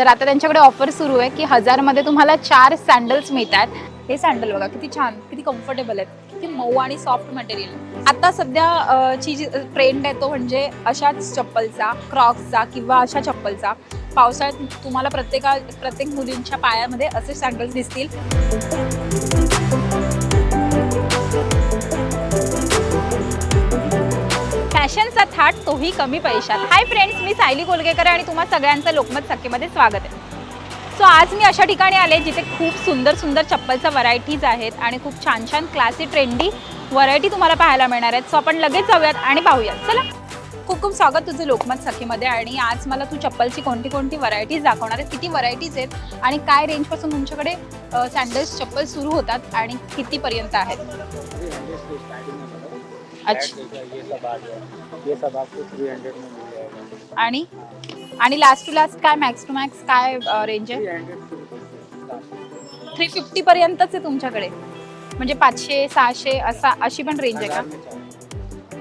तर आता त्यांच्याकडे ऑफर सुरू आहे की हजारमध्ये तुम्हाला चार सँडल्स मिळतात. हे सँडल बघा किती छान किती कम्फर्टेबल आहेत. किती मऊ आणि सॉफ्ट मटेरियल आता सध्या ची जी ट्रेंड आहे तो म्हणजे अशाच चप्पलचा क्रॉक्सचा किंवा अशा चप्पलचा. पावसाळ्यात तुम्हाला प्रत्येका प्रत्येक मुलींच्या पायामध्ये असे सँडल्स दिसतील. फॅशनचा थाट तोही कमी पैशात. हाय फ्रेंड्स मी सायली कोलगेकर आहे आणि तुम्हा सगळ्यांचं लोकमत सखीमध्ये स्वागत आहे. सो आज मी अशा ठिकाणी आले जिथे खूप सुंदर सुंदर चप्पलच्या व्हरायटीज आहेत आणि खूप छान छान क्लासी ट्रेंडी व्हरायटी तुम्हाला पाहायला मिळणार आहेत. सो आपण लगेच जाऊयात आणि पाहूयात. चला. खूप खूप स्वागत तुझं लोकमत सखीमध्ये आणि आज मला तू चप्पलची कोणती कोणती व्हरायटीज दाखवणार आहे किती व्हरायटीज आहेत आणि काय रेंजपासून तुमच्याकडे सँडल्स चप्पल सुरू होतात आणि कितीपर्यंत आहेत? अच्छा. ये सब आ गया। ये सब आपको थ्री हंड्रेड में मिल जाएगा। आणि? आणि लास्ट टू लास्ट काय मॅक्स टू मॅक्स काय रेंज आहे? हंड्रेड थ्री फिफ्टी पर्यंतच आहे तुमच्याकडे. म्हणजे पाचशे सहाशे असा अशी पण रेंज आहे का?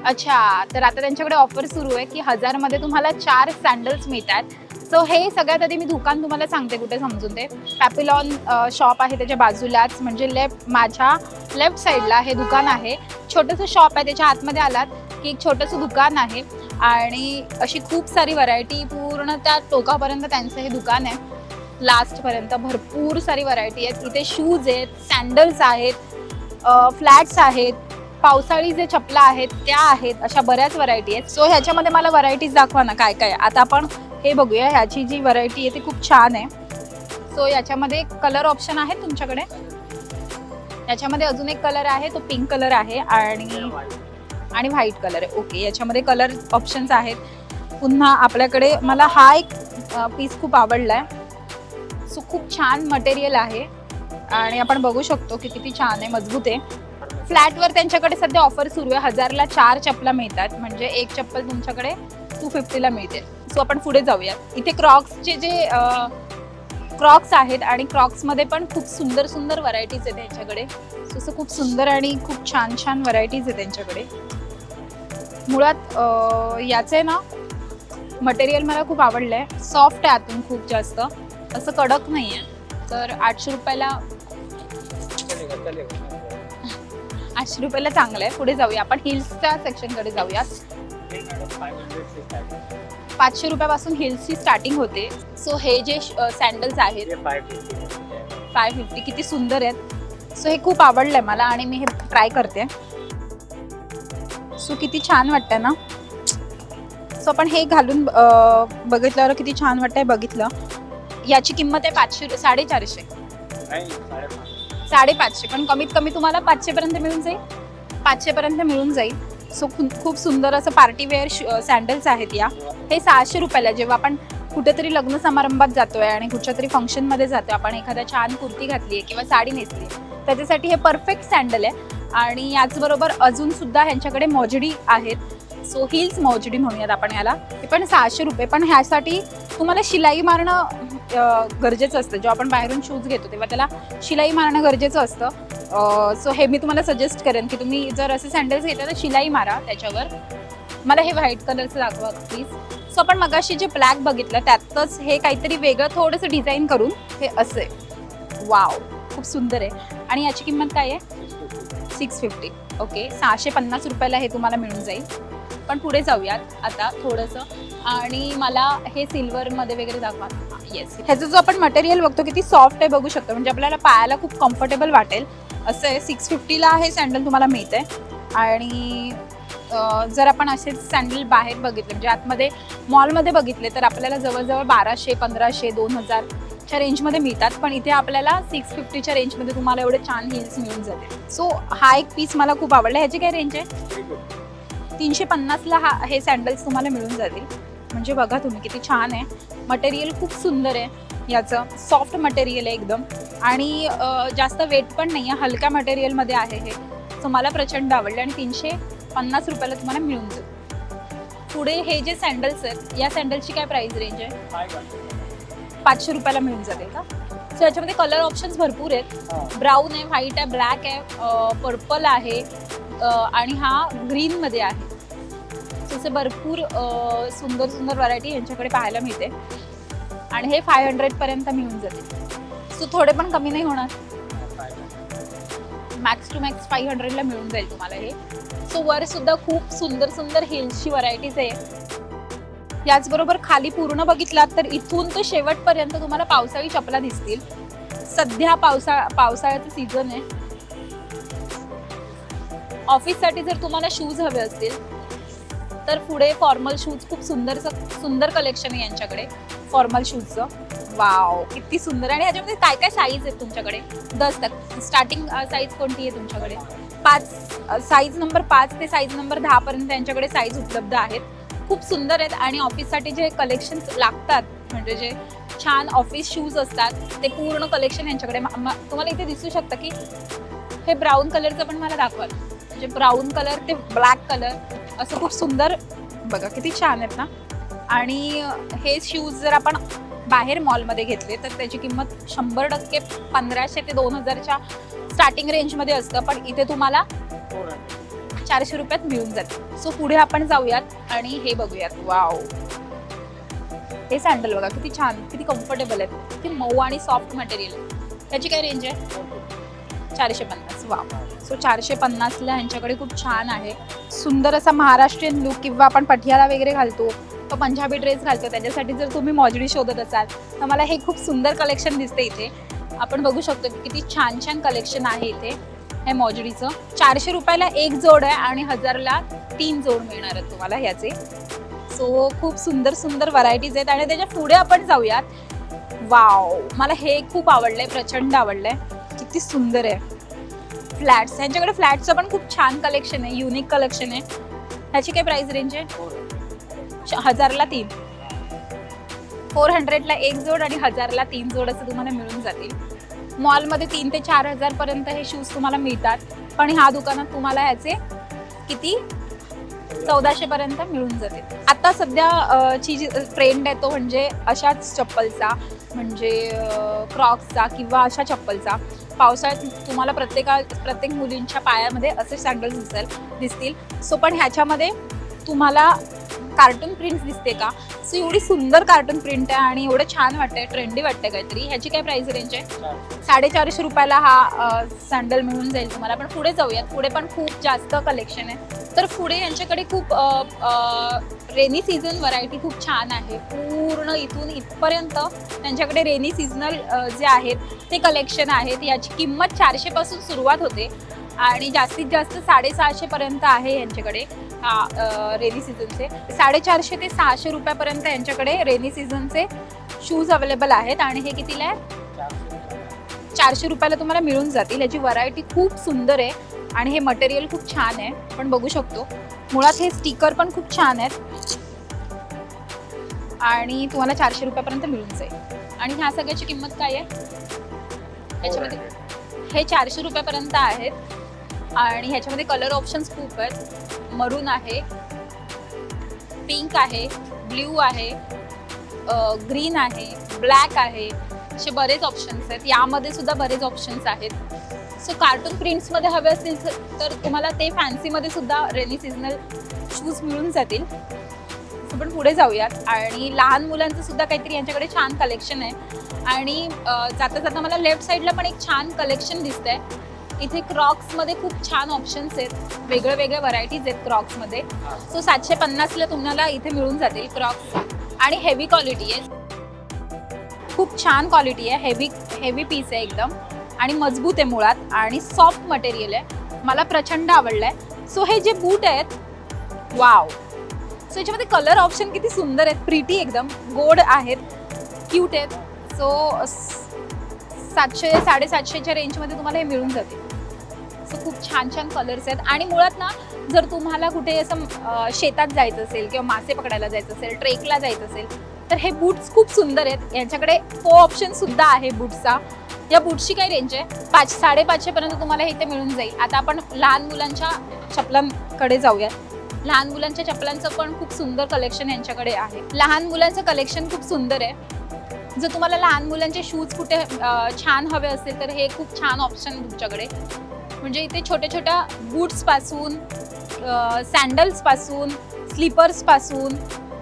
अच्छा तर आता त्यांच्याकडे ऑफर सुरू आहे की हजारमध्ये तुम्हाला चार सँडल्स मिळतात. सो हे सगळ्यात आधी मी दुकान तुम्हाला सांगते कुठे समजून ते. पॅपिलॉन शॉप आहे त्याच्या बाजूलाच म्हणजे लेफ्ट माझ्या लेफ्ट साईडला हे दुकान आहे. छोटंसं शॉप आहे त्याच्या आतमध्ये आलात की एक छोटंसं दुकान आहे. आणि अशी खूप सारी व्हरायटी पूर्ण त्या टोकापर्यंत त्यांचं हे दुकान आहे. लास्टपर्यंत भरपूर सारी व्हरायटी आहेत. इथे शूज आहेत सँडल्स आहेत फ्लॅट्स आहेत पावसाळी जे चपला आहेत त्या आहेत अशा बऱ्याच व्हरायटी आहेत. सो ह्याच्यामध्ये मला व्हरायटीज दाखवा ना काय काय आता आपण हे बघूया ह्याची जी व्हरायटी आहे ती खूप छान आहे. सो याच्यामध्ये कलर ऑप्शन आहे तुमच्याकडे. याच्यामध्ये अजून एक कलर आहे तो पिंक कलर आहे आणि आणि व्हाईट कलर आहे. ओके याच्यामध्ये कलर ऑप्शन्स आहेत. पुन्हा आपल्याकडे मला हा एक पीस खूप आवडला आहे सो खूप छान मटेरियल आहे. आणि आपण बघू शकतो की किती छान आहे मजबूत आहे. फ्लॅटवर त्यांच्याकडे सध्या ऑफर सुरू आहे. हजारला चार चपला मिळतात. म्हणजे एक चप्पल तुमच्याकडे टू फिफ्टीला मिळते. सो आपण पुढे जाऊया. इथे क्रॉक्सचे जे क्रॉक्स आहेत आणि क्रॉक्समध्ये पण खूप सुंदर सुंदर व्हरायटीज आहेत त्यांच्याकडे सो खूप सुंदर आणि खूप छान छान व्हरायटीज आहे त्यांच्याकडे मुळात याचे ना मटेरियल मला खूप आवडलं आहे सॉफ्ट आहे आतून खूप जास्त. असं कडक नाही आहे तर आठशे रुपयाला आठशे रुपयाला चांगलं आहे. पुढे जाऊया. आपण हिल्सच्या सेक्शनकडे जाऊयात. पाचशे रुपयापासून हिल्सची स्टार्टिंग होते. सो हे जे सँडल्स आहेत फाय फिफ्टी किती सुंदर आहेत. सो हे खूप आवडलं आहे मला आणि मी हे ट्राय करते. सो किती छान वाटतं ना. सो आपण हे घालून बघितल्यावर किती छान वाटतंय बघितलं. याची किंमत आहे पाचशे साडेचारशे. साडेपाचशे पण कमीत कमी तुम्हाला पाचशेपर्यंत मिळून जाईल. पाचशेपर्यंत मिळून जाईल. सो खूप खूप सुंदर असं पार्टीवेअर सँडल्स आहेत या. हे सहाशे रुपयाला जेव्हा आपण कुठेतरी लग्न समारंभात जातोय आणि कुठच्या तरी फंक्शनमध्ये जातोय आपण एखाद्या छान कुर्ती घातली आहे किंवा साडी नेसली त्याच्यासाठी हे परफेक्ट सँडल आहे. आणि याचबरोबर अजून सुद्धा ह्यांच्याकडे मोजडी आहेत. सो हिल्स मोजडी म्हणूयात आपण याला. हे पण सहाशे रुपये. पण ह्यासाठी तुम्हाला शिलाई मारणं गरजेचं असतं. जेव्हा आपण बाहेरून शूज घेतो तेव्हा त्याला शिलाई मारणं गरजेचं असतं. सो हे मी तुम्हाला सजेस्ट करेन की तुम्ही जर असे सँडल्स घेता तर शिलाई मारा त्याच्यावर. मला हे व्हाईट कलरचं दाखवा प्लीज सो आपण मगाशी जे ब्लॅक बघितलं त्यातच हे काहीतरी वेगळं थोडंसं डिझाईन करून हे असे. वाव खूप सुंदर आहे. आणि याची किंमत काय आहे? सिक्स फिफ्टी ओके सहाशे पन्नास रुपयाला हे तुम्हाला मिळून जाईल. पण पुढे जाऊयात आता थोडंसं. आणि मला हे सिल्वरमध्ये वगैरे दाखवा. येस ह्याचं जो आपण मटेरियल बघतो किती सॉफ्ट आहे बघू शकतो. म्हणजे आपल्याला पायाला खूप कम्फर्टेबल वाटेल. असं आहे सिक्स फिफ्टीला हे सँडल तुम्हाला मिळतं आहे आणि जर आपण असेच सँडल बाहेर बघितले म्हणजे आतमध्ये मॉलमध्ये बघितले तर आपल्याला जवळजवळ बाराशे पंधराशे दोन हजारच्या रेंजमध्ये मिळतात. पण इथे आपल्याला सिक्स फिफ्टीच्या रेंजमध्ये तुम्हाला एवढे छान हिल्स मिळून जाते सो हा एक पीस मला खूप आवडला. ह्याची काय रेंज आहे? तीनशे पन्नासला हा हे सँडल्स तुम्हाला मिळून जातील. म्हणजे बघा तुम्ही किती छान आहे. मटेरियल खूप सुंदर आहे. याचं सॉफ्ट मटेरियल आहे एकदम. आणि जास्त वेट पण नाही आहे हलक्या मटेरियलमध्ये आहे हे. सो मला प्रचंड आवडले आणि तीनशे पन्नास रुपयाला तुम्हाला मिळून जाईल. पुढे हे जे सँडल्स आहेत या सँडलची काय प्राइस रेंज आहे? पाचशे रुपयाला मिळून जाते का? सो याच्यामध्ये कलर ऑप्शन्स भरपूर आहेत. ब्राऊन आहे व्हाईट आहे ब्लॅक आहे पर्पल आहे आणि हा ग्रीनमध्ये आहे. असे भरपूर सुंदर सुंदर व्हरायटी यांच्याकडे पाहायला मिळते. आणि हे फाय हंड्रेडपर्यंत मिळून जाते. सो थोडे पण कमी नाही होणार. मॅक्स टू मॅक्स फाईव्ह हंड्रेडला मिळून जाईल तुम्हाला हे. सो वर सुद्धा खूप सुंदर सुंदर हिल्सची व्हरायटीज आहे. याचबरोबर खाली पूर्ण बघितलात तर इथून ते शेवटपर्यंत तुम्हाला पावसाळी चपला दिसतील. सध्या पावसाळा पावसाळ्याचं सीझन आहे. ऑफिससाठी जर तुम्हाला शूज हवे असतील तर पुढे फॉर्मल शूज खूप सुंदर सुंदर कलेक्शन आहे यांच्याकडे फॉर्मल शूजचं वाव किती सुंदर. आणि ह्याच्यामध्ये काय काय साईज आहेत तुमच्याकडे? दस तक. स्टार्टिंग साईज कोणती आहे तुमच्याकडे? पाच साईज नंबर पाच ते साईज नंबर दहा पर्यंत यांच्याकडे साईज उपलब्ध आहेत. खूप सुंदर आहेत आणि ऑफिससाठी जे कलेक्शन लागतात म्हणजे जे छान ऑफिस शूज असतात ते पूर्ण कलेक्शन यांच्याकडे. तुम्हाला इथे दिसू शकतं की हे ब्राऊन कलरचं पण मला दाखवाल. म्हणजे ब्राऊन कलर ते ब्लॅक कलर असं खूप सुंदर बघा किती छान आहेत ना. आणि हे शूज जर आपण बाहेर मॉलमध्ये घेतले तर त्याची किंमत शंभर टक्के पंधराशे ते दोन हजारच्या स्टार्टिंग रेंजमध्ये असतं. पण इथे तुम्हाला चारशे रुपयात मिळून जाते. सो पुढे आपण जाऊयात आणि हे बघूयात. वाव हे सँडल बघा किती छान किती कम्फर्टेबल आहेत. किती मऊ आणि सॉफ्ट मटेरियल त्याची काय रेंज आहे? चारशे पन्नास. वा सो चारशे पन्नासला ह्यांच्याकडे खूप छान आहे. सुंदर असा महाराष्ट्रीयन लुक किंवा आपण पठियाला वगैरे घालतो तो पंजाबी ड्रेस घालतो त्याच्यासाठी जर तुम्ही मॉजडी शोधत असाल तर मला हे खूप सुंदर कलेक्शन दिसते इथे. आपण बघू शकतो की किती छान छान कलेक्शन आहे इथे हे मॉजडीचं. चारशे रुपयाला एक जोड आहे आणि हजारला तीन जोड मिळणार आहेत तुम्हाला ह्याचे. सो खूप सुंदर सुंदर व्हरायटीज आहेत. आणि त्याच्या पुढे आपण जाऊयात. वाव. मला हे खूप आवडलंय प्रचंड आवडलंय. किती सुंदर आहे. फ्लॅट्स ह्यांच्याकडे फ्लॅटचं पण खूप छान कलेक्शन आहे युनिक कलेक्शन आहे. ह्याची काय प्राइस रेंज आहे? हजारला तीन. फोर हंड्रेडला एक जोड आणि हजारला तीन जोड असं तुम्हाला मिळून जातील. मॉलमध्ये तीन ते चार हजारपर्यंत हे शूज तुम्हाला मिळतात. पण ह्या दुकानात तुम्हाला ह्याचे किती? चौदाशे पर्यंत मिळून जाते आता सध्या ची जी ट्रेंड आहे तो म्हणजे अशाच चप्पलचा म्हणजे क्रॉक्सचा किंवा अशा चप्पलचा. पावसाळ्यात तुम्हाला प्रत्येका प्रत्येक मुलींच्या पायामध्ये असे सँडल्स दिसेल दिसतील. सो पण ह्याच्यामध्ये तुम्हाला कार्टून प्रिंट दिसते का? सो एवढी सुंदर कार्टून प्रिंट आहे आणि एवढं छान वाटतंय ट्रेंडी वाटतंय काहीतरी. ह्याची काय प्राइस रेंज आहे? साडेचारशे रुपयाला हा सँडल मिळून जाईल तुम्हाला. पण पुढे जाऊयात. पुढे पण खूप जास्त कलेक्शन आहे. तर पुढे यांच्याकडे खूप रेनी सीझन व्हरायटी खूप छान आहे. पूर्ण इथून इथपर्यंत त्यांच्याकडे रेनी सीझनल जे आहेत ते कलेक्शन आहेत. याची किंमत चारशेपासून सुरुवात होते आणि जास्तीत जास्त साडेसहाशेपर्यंत आहे यांच्याकडे हा रेनी सीझनचे साडेचारशे ते सहाशे रुपयापर्यंत यांच्याकडे रेनी सीझनचे शूज अवेलेबल आहेत आणि हे कितीला आहे? चारशे रुपयाला तुम्हाला मिळून जातील. याची व्हरायटी खूप सुंदर आहे. आणि हे मटेरियल खूप छान आहे. आपण बघू शकतो. मुळात हे स्टिकर पण खूप छान आहेत. आणि तुम्हाला चारशे रुपयापर्यंत मिळून जाईल. आणि ह्या सगळ्याची किंमत काय आहे? याच्यामध्ये हे चारशे रुपयापर्यंत आहेत. आणि ह्याच्यामध्ये कलर ऑप्शन्स खूप आहेत. मरून आहे. पिंक आहे. ब्ल्यू आहे. ग्रीन आहे. ब्लॅक आहे. असे बरेच ऑप्शन्स आहेत. यामध्ये सुद्धा बरेच ऑप्शन्स आहेत. सो कार्टून प्रिंट्समध्ये हवे असतील तर- तुम्हाला ते फॅन्सीमध्ये सुद्धा रेनी सीजनल शूज मिळून जातील. आपण पुढे जाऊयात. आणि लहान मुलांचं सुद्धा काहीतरी यांच्याकडे छान कलेक्शन आहे. आणि जाता जाता मला लेफ्ट साईडला पण एक छान कलेक्शन दिसतंय. इथे क्रॉक्समध्ये खूप छान ऑप्शन्स आहेत. वेगळ्या वेगळ्या व्हरायटीज आहेत क्रॉक्समध्ये सो सातशे पन्नासला तुम्हाला इथे मिळून जातील क्रॉक्स आणि हेवी क्वालिटी आहे. खूप छान क्वालिटी आहे. हेवी हेवी पीस आहे एकदम. आणि मजबूत आहे मुळात आणि सॉफ्ट मटेरियल आहे. मला प्रचंड आवडलं आहे सो हे जे बूट आहेत वाव सो याच्यामध्ये कलर ऑप्शन किती सुंदर आहेत प्रिटी एकदम. गोड आहेत क्यूट आहेत. सो सातशे साडेसातशेच्या रेंजमध्ये तुम्हाला हे मिळून जातील. सो खूप छान छान कलर्स आहेत. आणि मुळात ना जर तुम्हाला कुठे असं शेतात जायचं असेल किंवा मासे पकडायला जायचं असेल ट्रेकला जायचं असेल तर हे बूट्स खूप सुंदर आहेत. यांच्याकडे फो ऑप्शन सुद्धा आहे बूट्सचा या बूटची काय रेंज आहे? पाच साडेपाचशे पर्यंत तुम्हाला इथे मिळून जाईल. आता आपण लहान मुलांच्या चपलांकडे जाऊया लहान मुलांच्या चपलांचं पण खूप सुंदर कलेक्शन यांच्याकडे आहे. लहान मुलांचं कलेक्शन खूप सुंदर आहे. जर तुम्हाला लहान मुलांचे शूज कुठे छान हवे असेल तर हे खूप छान ऑप्शन आहे तुमच्याकडे. म्हणजे इथे छोट्या छोट्या बूट्सपासून सँडल्सपासून स्लीपर्सपासून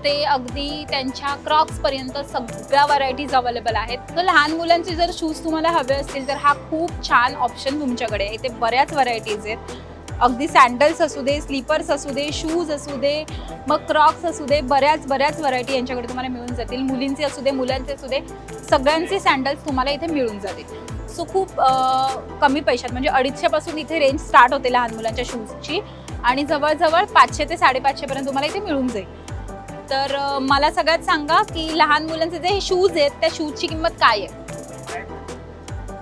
ते अगदी त्यांच्या क्रॉक्सपर्यंत सगळ्या व्हरायटीज अवेलेबल आहेत. तर लहान मुलांचे जर शूज तुम्हाला हवे असतील तर हा खूप छान ऑप्शन तुमच्याकडे आहे. इथे बऱ्याच व्हरायटीज आहेत. अगदी सँडल्स असू दे स्लीपर्स असू दे शूज असू दे मग क्रॉक्स असू दे बऱ्याच बऱ्याच व्हरायटी यांच्याकडे तुम्हाला मिळून जातील. मुलींचे असू दे मुलांचे असू दे सगळ्यांचे सँडल्स तुम्हाला इथे मिळून जातील. सो खूप कमी पैशात म्हणजे अडीचशेपासून इथे रेंज स्टार्ट होते लहान मुलांच्या शूजची आणि जवळजवळ पाचशे ते साडेपाचशेपर्यंत तुम्हाला इथे मिळून जाईल. तर मला सगळ्यात सांगा की लहान मुलांचे जे शूज आहेत त्या शूजची किंमत काय आहे?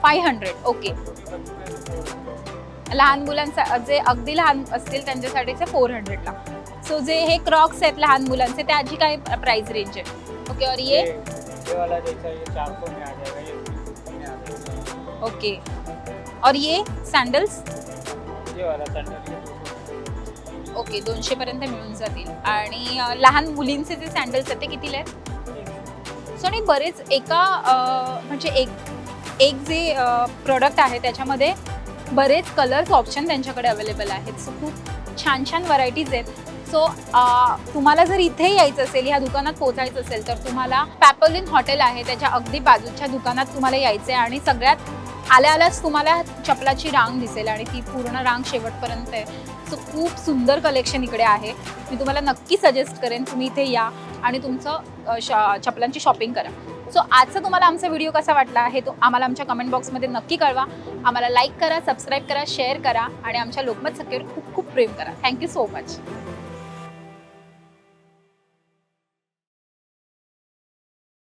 फाय हंड्रेड ओके लहान मुलांचा जे अगदी लहान असतील त्यांच्यासाठीचे फोर हंड्रेडला सो जे हे क्रॉक्स आहेत लहान मुलांचे त्याची काय प्राइस रेंज आहे? ओके और ये? ओके और ये? सॅन्डल्स ये वाला सैंडल ओके दोनशे पर्यंत ओके दोनशेपर्यंत मिळून जातील. आणि लहान मुलींचे जे सँडल्स आहेत ते कितीला आहेत? सो आणि बरेच एका म्हणजे एक एक जे प्रोडक्ट आहे त्याच्यामध्ये बरेच कलर्स ऑप्शन त्यांच्याकडे अवेलेबल आहेत. सो खूप छान छान व्हरायटीज आहेत. सो तुम्हाला जर इथे यायचं असेल ह्या दुकानात पोचायचं असेल तर तुम्हाला पॅपलिन हॉटेल आहे. त्याच्या अगदी बाजूच्या दुकानात तुम्हाला यायचं आहे आणि सगळ्यात आल्या आल्याच तुम्हाला चपलाची रांग दिसेल आणि ती पूर्ण रांग शेवटपर्यंत आहे. सो खूप सुंदर कलेक्शन इकडे आहे. मी तुम्हाला नक्की सजेस्ट करेन तुम्ही इथे या आणि तुमचं शॉ चपलांची शॉपिंग करा. सो आजचा तुम्हाला आमचा व्हिडिओ कसा वाटला हे तो आम्हाला आमच्या कमेंट बॉक्समध्ये नक्की कळवा. आम्हाला लाईक करा सबस्क्राईब करा शेअर करा आणि आमच्या लोकमत सखेवर खूप खूप प्रेम करा. Thank you so much